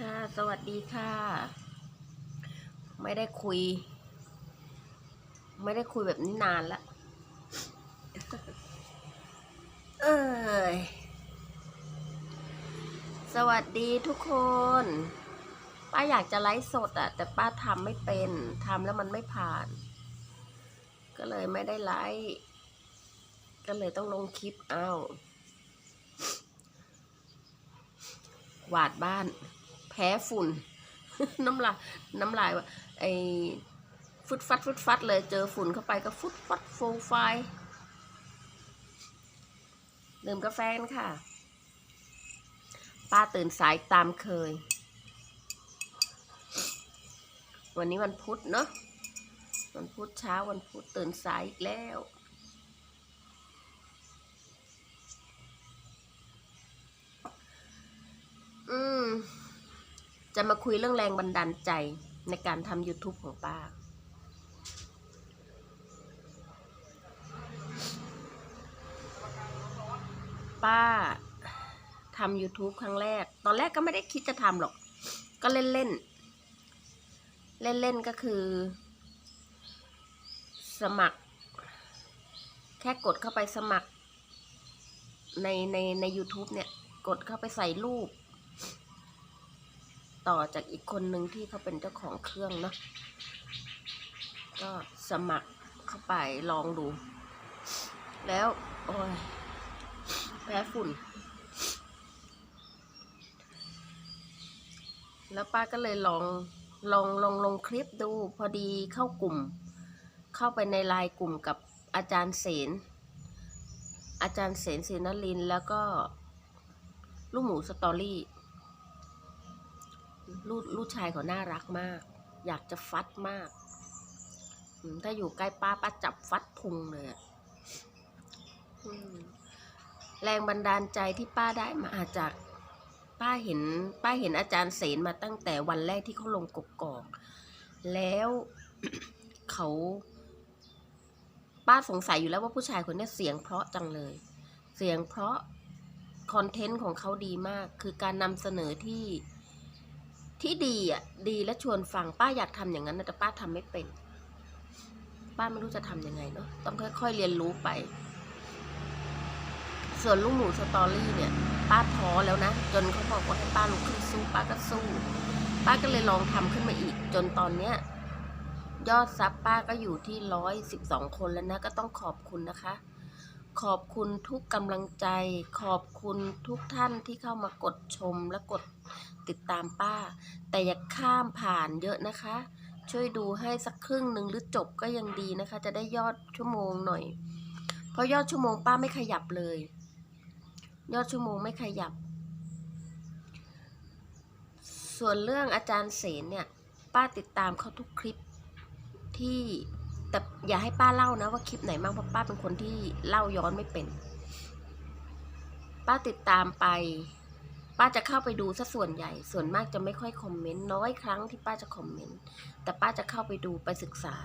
ค่ะ สวัสดีค่ะ ไม่ได้คุย ไม่ได้คุยแบบนี้นานละเอยสวัสดีทุกคน ป้าอยากจะไลฟ์สดอะแต่ป้าทำไม่เป็นทำแล้วมันไม่ผ่าน ก็เลยไม่ได้ไลฟ์ก็เลยต้องลงคลิปเอา หวาดบ้าน พ้ฝุ่น น้ำลายน้ำลายว่าไอฟุดฟัดฟุดฟัดเลยเจอฝุ่นเข้าไปก็ฟุดฟัดโฟไฟดื่มกาแฟค่ะ ป้าตื่นสายตามเคย วันนี้วันพุธเนาะวันพุธเช้าวันพุธตื่นสายอีกแล้วอืม จะมาคุยเรื่องแรงบันดาลใจในการทำ YouTube ของป้า ป้าทำ YouTube ครั้งแรก ตอนแรกก็ไม่ได้คิดจะทำหรอก ก็เล่นเล่น เล่นเล่นก็คือ สมัคร แค่กดเข้าไปสมัครในในใน u t u b e เนี่ย กดเข้าไปใส่รูป ต่อจากอีกคนหนึ่งที่เขาเป็นเจ้าของเครื่องเนาะก็สมัครเข้าไปลองดู แล้ว โอ้ยแพ้ฝุ่น แล้วป้าก็เลยลองลองลองลงคลิปดูพอดีเข้ากลุ่ม เข้าไปในไลน์กลุ่มกับอาจารย์เสนอาจารย์เสนศรีนลินแล้วก็ลูกหมูสตอรี่ ลูกลูกชายเขาน่ารักมาก อยากจะฟัดมาก ถ้าอยู่ใกล้ป้าป้าจับฟัดพุงเลยแรงบันดาลใจที่ป้าได้มาจาก ป้าเห็น ป้าเห็นอาจารย์เสนมาตั้งแต่วันแรกที่เขาลงกกอก แล้วเขาป้าสงสัยอยู่แล้วว่าผู้ชายคนนี้เสียงเพราะจังเลย เสียงเพราะคอนเทนต์ของเขาดีมาก คือการนำเสนอที่ ที่ดีอะดีและชวนฟังป้าอยากทำอย่างนั้นแต่ป้าทำไม่เป็น ป้าไม่รู้จะทำยังไงเนาะต้องค่อยๆเรียนรู้ไป ส่วนลูกหมูสตอรี่เนี่ย ป้าท้อแล้วนะ จนเขาบอกว่าให้ป้าลุกขึ้นสู้ป้าก็สู้ ป้าก็เลยลองทำขึ้นมาอีก จนตอนเนี้ยยอดซับป้าก็อยู่ที่ร้อยสิบสองคนแล้วนะ ก็ต้องขอบคุณนะคะ ขอบคุณทุกกำลังใจ ขอบคุณทุกท่านที่เข้ามากดชมและกดติดตามป้า แต่อย่าข้ามผ่านเยอะนะคะ ช่วยดูให้สักครึ่งหนึ่งหรือจบก็ยังดีนะคะ จะได้ยอดชั่วโมงหน่อย เพราะยอดชั่วโมงป้าไม่ขยับเลย ยอดชั่วโมงไม่ขยับ ส่วนเรื่องอาจารย์เสนเนี่ย ป้าติดตามเขาทุกคลิปที่ แต่อย่าให้ป้าเล่านะว่าคลิปไหนบ้างเพราะป้าเป็นคนที่เล่าย้อนไม่เป็น ป้าติดตามไป ป้าจะเข้าไปดูซะส่วนใหญ่ ส่วนมากจะไม่ค่อยคอมเมนต์น้อยครั้งที่ป้าจะคอมเมนต์แต่ป้าจะเข้าไปดูไปศึกษา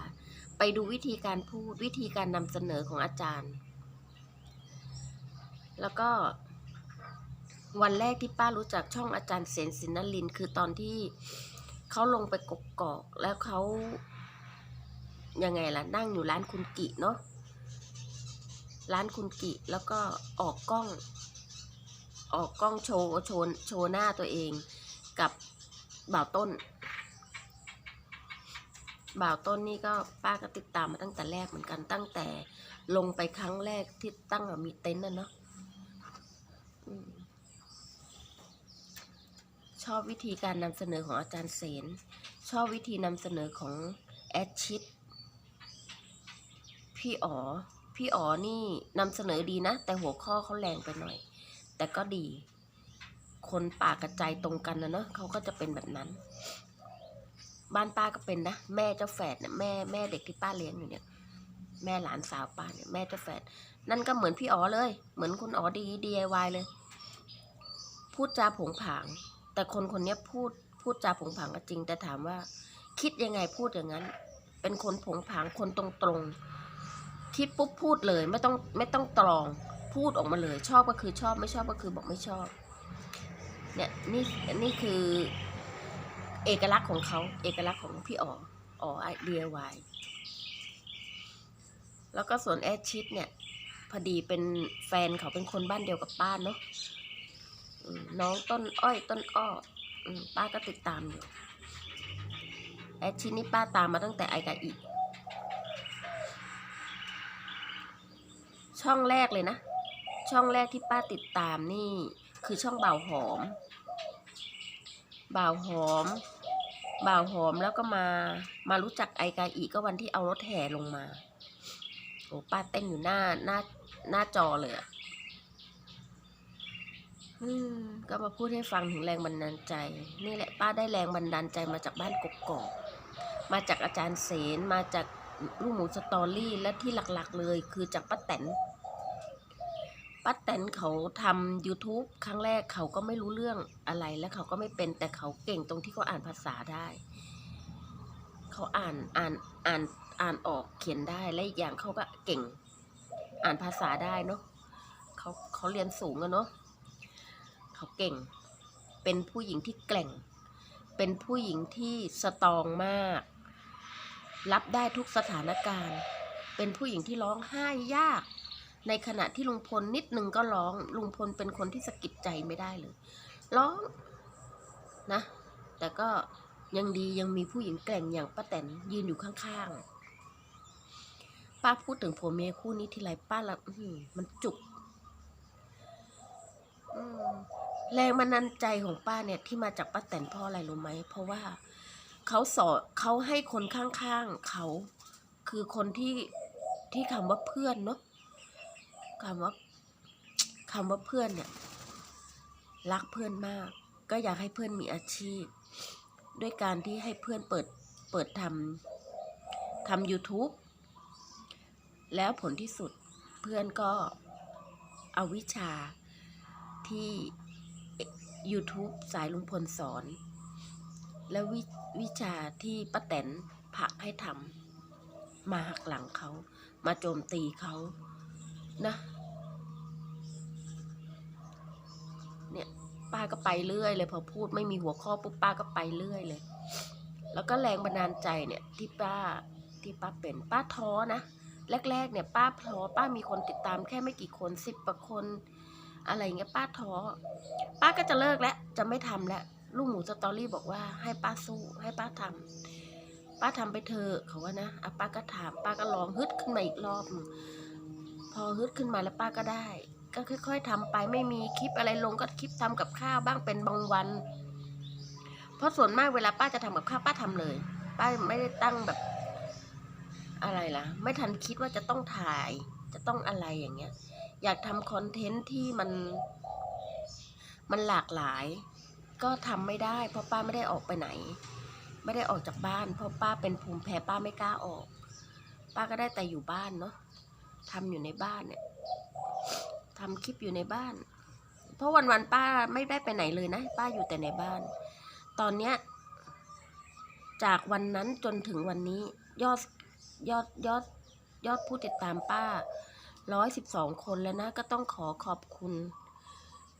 ไปดูวิธีการพูดวิธีการนำเสนอของอาจารย์ แล้วก็วันแรกที่ป้ารู้จักช่องอาจารย์เสนสินนลินคือตอนที่เขาลงไปกกอกแล้วเขา ยังไงล่ะนั่งอยู่ร้านคุณกิเนาะร้านคุณกิแล้วก็ออกกล้อง ออกกล้องโชว์โชว์โชว์หน้าตัวเองกับบ่าวต้น บ่าวต้นนี่ก็ป้าก็ติดตามมาตั้งแต่แรกเหมือนกันตั้งแต่ลงไปครั้งแรกที่ตั้งมีเต็นท์น่ะเนาะชอบวิธีการนำเสนอของอาจารย์เสน ชอบวิธีนำเสนอของแอดชิด พี่อ๋อ พี่อ๋อนี่นำเสนอดีนะ แต่หัวข้อเขาแรงไปหน่อย แต่ก็ดี คนปากกระจายตรงกันนะเนาะเขาก็จะเป็นแบบนั้น บ้านป้าก็เป็นนะ แม่เจ้าแฝดเนี่ยแม่แม่เด็กที่ป้าเลี้ยงอยู่เนี่ย แม่หลานสาวป้าเนี่ยแม่เจ้าแฝดนั่นก็เหมือนพี่อ๋อเลย เหมือนคุณอ๋อดี DIY เลย พูดจาผงผาง แต่คนคนนี้พูดพูดจาผงผางก็จริง แต่ถามว่า คิดยังไงพูดอย่างนั้น เป็นคนผงผางคนตรงๆ คิดปุ๊บพูดเลยไม่ต้องไม่ต้องตรองพูดออกมาเลย ชอบก็คือชอบไม่ชอบก็คือบอกไม่ชอบ เนี่ยนี่นี่คือเอกลักษณ์ของเขาเอกลักษณ์ของพี่อ๋ออ๋อไอ DIY แล้วก็ส่วนแอดชิดเนี่ย พอดีเป็นแฟนเขาเป็นคนบ้านเดียวกับป้าเนาะน้องต้นอ้อยต้นอ้อป้าก็ติดตามอยู่แอดชิดนี่ป้าตามมาตั้งแต่ไอกาอี ช่องแรกเลยนะ ช่องแรกที่ป้าติดตามนี่ คือช่องบ่าวหอมบ่าวหอมบ่าวหอมแล้วก็มามารู้จักไอกาอีก็วันที่เอารถแห่ลงมาโอ้ป้าเต้นอยู่หน้าหน้าหน้าจอเลยอะก็มาพูดให้ฟังถึงแรงบันดาลใจ นี่แหละป้าได้แรงบันดาลใจมาจากบ้านกกอกมาจากอาจารย์เสนมาจากลูกหมูสตอรี่และที่หลักๆเลย คือจากป้าแตน ป้าแตนเขาทำ YouTube ครั้งแรกเขาก็ไม่รู้เรื่องอะไรและเขาก็ไม่เป็นแต่เขาเก่งตรงที่เขาอ่านภาษาได้ เขาอ่านอ่านอ่านอ่านออกเขียนได้และอีกอย่างเขาก็เก่ง อ่านภาษาได้เนาะเขาเขาเรียนสูงอะเนาะเขาเก่ง เป็นผู้หญิงที่แกร่ง เป็นผู้หญิงที่สตรองมาก รับได้ทุกสถานการณ์ เป็นผู้หญิงที่ร้องไห้ยาก ในขณะที่ลุงพลนิดนึงก็ร้อง ลุงพลเป็นคนที่สะกิดใจไม่ได้เลย ร้องนะ แต่ก็ยังดียังมีผู้หญิงแกร่งอย่างป้าแตนยืนอยู่ข้างๆ ป้าพูดถึงผัวเมียคู่นี้ทีไรป้าละมันจุกแรงบันดาลใจของป้าเนี่ยที่มาจากป้าแตนเพราะอะไรรู้ไหม เพราะว่าเขาสอนเขาให้คนข้างๆเขา คือคนที่ที่คำว่าเพื่อนเนาะ คำว่าคำว่าเพื่อนเนี่ย รักเพื่อนมาก ก็อยากให้เพื่อนมีอาชีพ ด้วยการที่ให้เพื่อนเปิดเปิดทำทำ YouTube แล้วผลที่สุดเพื่อนก็เอาวิชาที่ YouTube สายลุงพลสอน แล้วววิชาที่ป้าแตนผักให้ทำมาหักหลังเขา มาโจมตีเขา นะเนี่ยป้าก็ไปเรื่อยเลยพอพูดไม่มีหัวข้อปุ๊บป้าก็ไปเรื่อยเลย แล้วก็แรงบันดาลใจเนี่ยที่ป้าที่ป้าเป็นป้าท้อนะแรก ๆ เนี่ยป้าท้อป้ามีคนติดตามแค่ไม่กี่คนสิบกว่าคน อะไรเงี้ยป้าท้อป้าก็จะเลิกแล้วจะไม่ทำแล้วลูกหมูสตอรี่บอกว่าให้ป้าสู้ให้ป้าทำป้าทำไปเถอะเขาว่านะอะป้าก็ถามป้าก็ลองฮึดขึ้นมาอีกรอบนึง พอฮึดขึ้นมาแล้วป้าก็ได้ ก็ค่อย ๆทำไปไม่มีคลิปอะไรลงก็คลิปทำกับข้าวบ้างเป็นบางวัน เพราะส่วนมากเวลาป้าจะทำกับข้าวป้าทำเลย ป้าไม่ได้ตั้งแบบอะไรล่ะ ไม่ทันคิดว่าจะต้องถ่าย จะต้องอะไรอย่างเงี้ย อยากทำคอนเทนต์ที่มัน มันหลากหลาย ก็ทำไม่ได้ เพราะป้าไม่ได้ออกไปไหน ไม่ได้ออกจากบ้าน เพราะป้าเป็นภูมิแพ้ป้าไม่กล้าออก ป้าก็ได้แต่อยู่บ้านเนาะ ทำอยู่ในบ้านเนี่ยทำคลิปอยู่ในบ้าน เพราะวันๆป้าไม่ได้ไปไหนเลยนะ ป้าอยู่แต่ในบ้าน ตอนเนี้ย จากวันนั้นจนถึงวันนี้ ยอดยอดยอดยอดผู้ติดตามป้าร้อยสิบสองคนแล้วนะก็ต้องขอขอบคุณ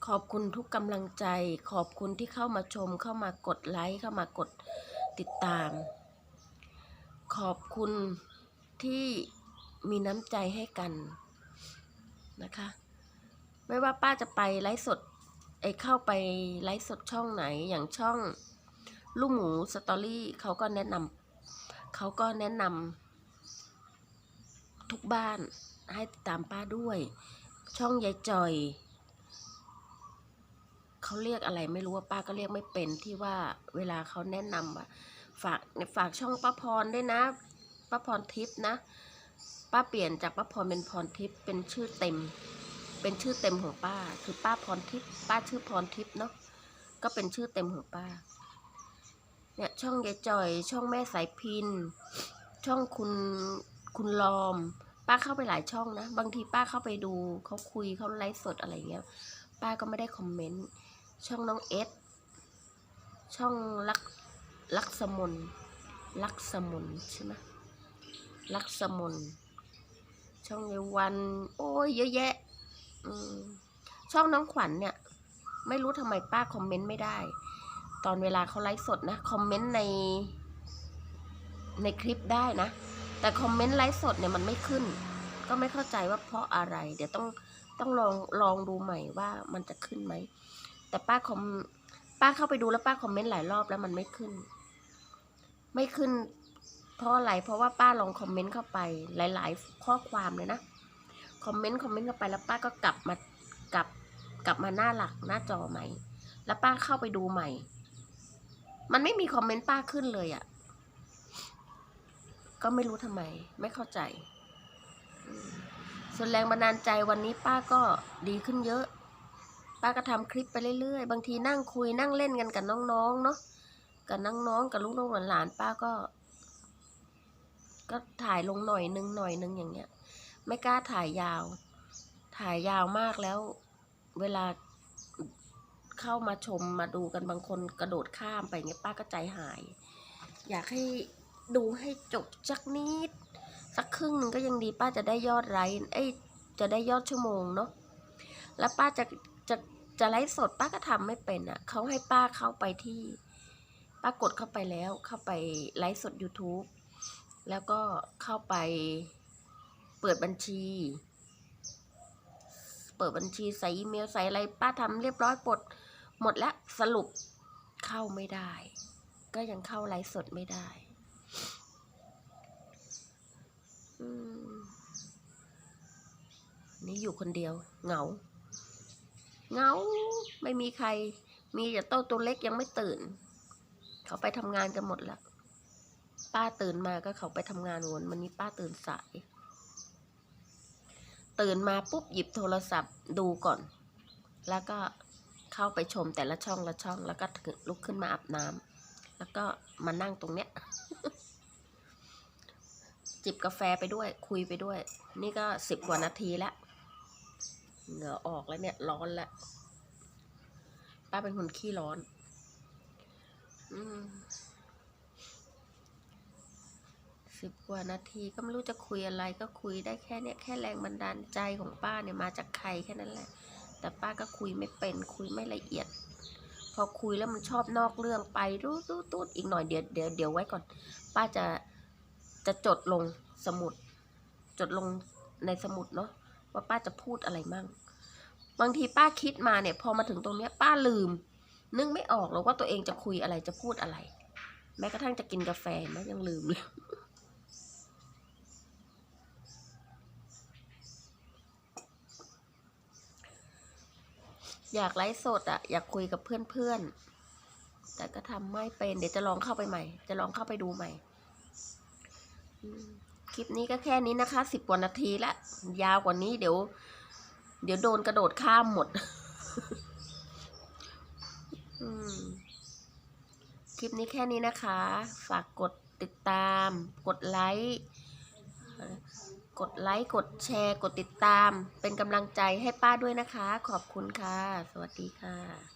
ขอบคุณทุกกำลังใจ ขอบคุณที่เข้ามาชม เข้ามากดไลค์เข้ามากดติดตาม ขอบคุณที่ มีน้ำใจให้กันนะคะ ไม่ว่าป้าจะไปไลฟ์สดไอเข้าไปไลฟ์สดช่องไหนอย่างช่องลูกหมูสตอรี่เขาก็แนะนำเขาก็แนะนำทุกบ้านให้ติดตามป้าด้วย ช่องยายจอยเขาเรียกอะไรไม่รู้ว่าป้าก็เรียกไม่เป็นที่ว่าเวลาเขาแนะนำว่าฝากฝากช่องป้าพรด้วยนะป้าพรทิพย์นะ ป้าเปลี่ยนจากป้าพรเป็นพรทิพย์เป็นชื่อเต็ม เป็นชื่อเต็มของป้า คือป้าพรทิพย์ป้าชื่อพรทิพย์เนาะก็เป็นชื่อเต็มของป้า เนี่ยช่องยายจอย ช่องแม่สายพิน ช่องคุณคุณลอม ป้าเข้าไปหลายช่องนะ บางทีป้าเข้าไปดูเขาคุยเขาไลฟ์สดอะไรเงี้ย ป้าก็ไม่ได้คอมเมนต์ ช่องน้องเอสช่องลักลักษมนลักษมนใช่ไหมลักษมน ช่องยายวัน โอ้ยเยอะแยะช่องน้องขวัญเนี่ย ไม่รู้ทำไมป้าคอมเมนต์ไม่ได้ ตอนเวลาเขาไลฟ์สดนะคอมเมนต์ใน ในคลิปได้นะ แต่คอมเมนต์ไลฟ์สดเนี่ยมันไม่ขึ้น ก็ไม่เข้าใจว่าเพราะอะไร เดี๋ยวต้องต้องลองลองดูใหม่ว่ามันจะขึ้นไหม แต่ป้าคอมป้าเข้าไปดูแล้วป้าคอมเมนต์หลายรอบแล้วมันไม่ขึ้น ไม่ขึ้น เพราะอะไรเพราะว่าป้าลองคอมเมนต์เข้าไปหลาย ๆ ข้อความเลยนะคอมเมนต์คอมเมนต์เข้าไปแล้วป้าก็กลับมากลับกลับมาหน้าหลักหน้าจอใหม่ แล้วป้าเข้าไปดูใหม่ มันไม่มีคอมเมนต์ป้าขึ้นเลยอะ่ะ ก็ไม่รู้ทำไม ไม่เข้าใจ ส่วนแรงบันดาลใจวันนี้ป้าก็ดีขึ้นเยอะ ป้าก็ทำคลิปไปเรื่อยๆ บางทีนั่งคุยนั่งเล่นกันกับน้องๆเนาะกับน้องๆกับลูกๆหลานๆป้าก็ ก็ถ่ายลงหน่อยนึงหน่อยนึงอย่างเงี้ย ไม่กล้าถ่ายยาว ถ่ายยาวมากแล้ว เวลาเข้ามาชมมาดูกันบางคนกระโดดข้ามไปเงี้ยป้าก็ใจหาย อยากให้ดูให้จบสักนิด สักครึ่งนึงก็ยังดีป้าจะได้ยอดไลค์เอ้ยจะได้ยอดชั่วโมงเนาะแล้วป้าจะจะจะไลฟ์สดป้าก็ทำไม่เป็นอะ่ะเขาให้ป้าเข้าไปที่ ป้ากดเข้าไปแล้วเข้าไปไลฟ์สด YouTube แล้วก็เข้าไปเปิดบัญชี เปิดบัญชีใส่อีเมลใส่อะไรป้าทำเรียบร้อยปลดหมดแล้วสรุปเข้าไม่ได้ ก็ยังเข้าไลฟ์สดไม่ได้อืนี่อยู่คนเดียว เหงา เหงา ไม่มีใคร มีแต่โต้ตัวเล็กยังไม่ตื่น เขาไปทำงานกันหมดแล้ว ป้าตื่นมาก็เขาไปทำงานวนวันนี้ป้าตื่นสาย ตื่นมาปุ๊บหยิบโทรศัพท์ดูก่อน แล้วก็เข้าไปชมแต่ละช่องละช่อง แล้วก็ลุกขึ้นมาอาบน้ำแล้วก็มานั่งตรงเนี้ย จิบกาแฟไปด้วย คุยไปด้วย นี่ก็สิบกว่านาทีแล้วเหงื่อออกแล้วเนี่ยร้อนแล้วป้าเป็นคนขี้ร้อน อืม สิบกว่านาทีก็ไม่รู้จะคุยอะไรก็คุยได้แค่เนี้ยแค่แรงบันดาลใจของป้าเนี่ยมาจากใครแค่นั้นแหละ แต่ป้าก็คุยไม่เป็นคุยไม่ละเอียด พอคุยแล้วมันชอบนอกเรื่องไปรู้รู้ตูดอีกหน่อยเดี๋ยวเดี๋ยวเดี๋ยวไว้ก่อน ป้าจะจะจดลงสมุด จดลงในสมุดเนาะว่าป้าจะพูดอะไรมั่งบางทีป้าคิดมาเนี่ย พอมาถึงตรงเนี้ยป้าลืม นึกไม่ออกหรอกว่าตัวเองจะคุยอะไรจะพูดอะไร แม้กระทั่งจะกินกาแฟแม้ยังลืมเลย อยากไลฟ์สดอะอยากคุยกับเพื่อนๆ แต่ก็ทำไม่เป็น เดี๋ยวจะลองเข้าไปใหม่ จะลองเข้าไปดูใหม่ คลิปนี้ก็แค่นี้นะคะสิบกว่านาทีละ ยาวกว่านี้เดี๋ยว เดี๋ยวโดนกระโดดข้ามหมดคลิปนี้แค่นี้นะคะ ฝากกดติดตาม กดไลค์ กดไลค์กดแชร์ กดติดตาม เป็นกำลังใจให้ป้าด้วยนะคะ ขอบคุณค่ะ สวัสดีค่ะ